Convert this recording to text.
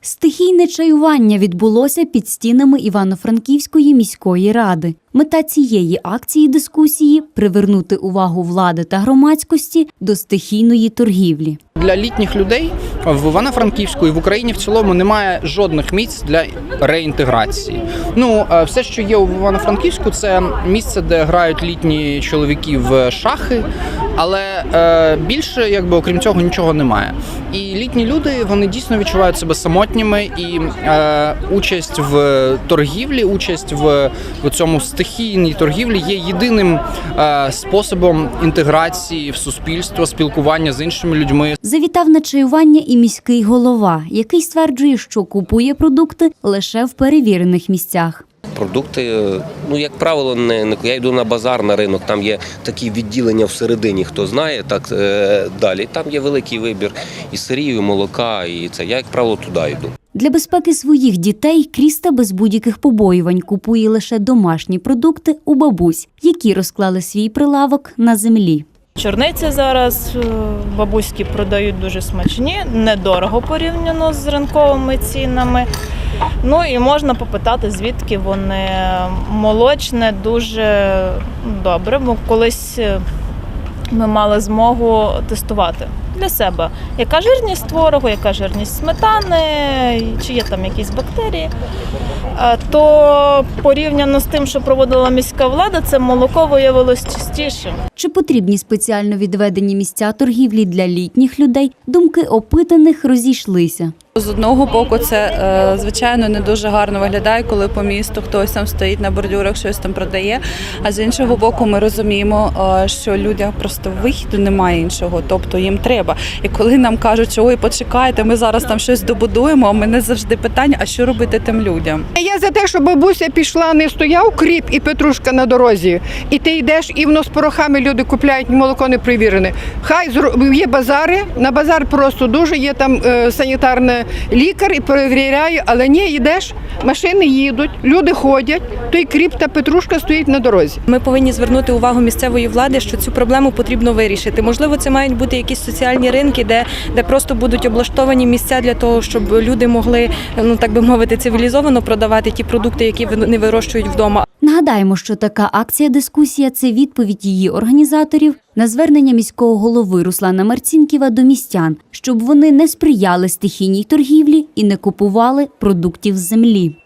Стихійне чаювання відбулося під стінами Івано-Франківської міської ради. Мета цієї акції дискусії привернути увагу влади та громадськості до стихійної торгівлі. Для літніх людей в Івано-Франківську і в Україні в цілому немає жодних місць для реінтеграції. Ну, е, все, що є в Івано-Франківську, це місце, де грають літні чоловіки в шахи, але е, більше, якби окрім цього, нічого немає. І літні люди вони дійсно відчувають себе самотніми, і е, участь в торгівлі, участь в, в цьому стихійній торгівлі є єдиним е, способом інтеграції в суспільство, спілкування з іншими людьми. Завітав на чаювання і міський голова, який стверджує, що купує продукти лише в перевірених місцях. Продукти, е, ну як правило, не, не я йду на базар на ринок. Там є такі відділення всередині, хто знає, так е, далі. Там є великий вибір і сирів, і молока, і це. Я, як правило, туди йду. Для безпеки своїх дітей Кріста без будь-яких побоювань купує лише домашні продукти у бабусь, які розклали свій прилавок на землі. Чорниці зараз е, бабуські продають дуже смачні, недорого порівняно з ринковими цінами. Ну і можна попитати, звідки вони. Молочне, дуже добре, бо колись е, ми мали змогу тестувати для себе, яка жирність творогу, яка жирність сметани, чи є там якісь бактерії. То порівняно з тим, що проводила міська влада, це молоко виявилось чистішим. Чи потрібні спеціально відведені місця торгівлі для літніх людей? Думки опитаних розійшлися. З одного боку, це е, звичайно не дуже гарно виглядає, коли по місту хтось там стоїть на бордюрах, щось там продає. А з іншого боку, ми розуміємо, е, що людям просто вихіду немає іншого, тобто їм треба. І коли нам кажуть, що ой, почекайте, ми зараз там щось добудуємо. а мене завжди питання: а що робити тим людям? Я за те, щоб бабуся пішла, не стояв кріп і петрушка на дорозі. І ти йдеш, і воно з порохами люди купляють молоко не привірене. Хай є базари, на базар просто дуже є там е, санітарний лікар і перевіряє, але ні, йдеш, машини їдуть, люди ходять, той кріп та петрушка стоїть на дорозі. Ми повинні звернути увагу місцевої влади, що цю проблему потрібно вирішити. Можливо, це мають бути якісь соціальні ринки, де, де просто будуть облаштовані місця для того, щоб люди могли, ну так би мовити, цивілізовано продавати ті продукти, які вони вирощують вдома. Нагадаємо, що така акція дискусія це відповідь її організаторів на звернення міського голови Руслана Марцінківа до містян, щоб вони не сприяли стихійній торгівлі і не купували продуктів з землі.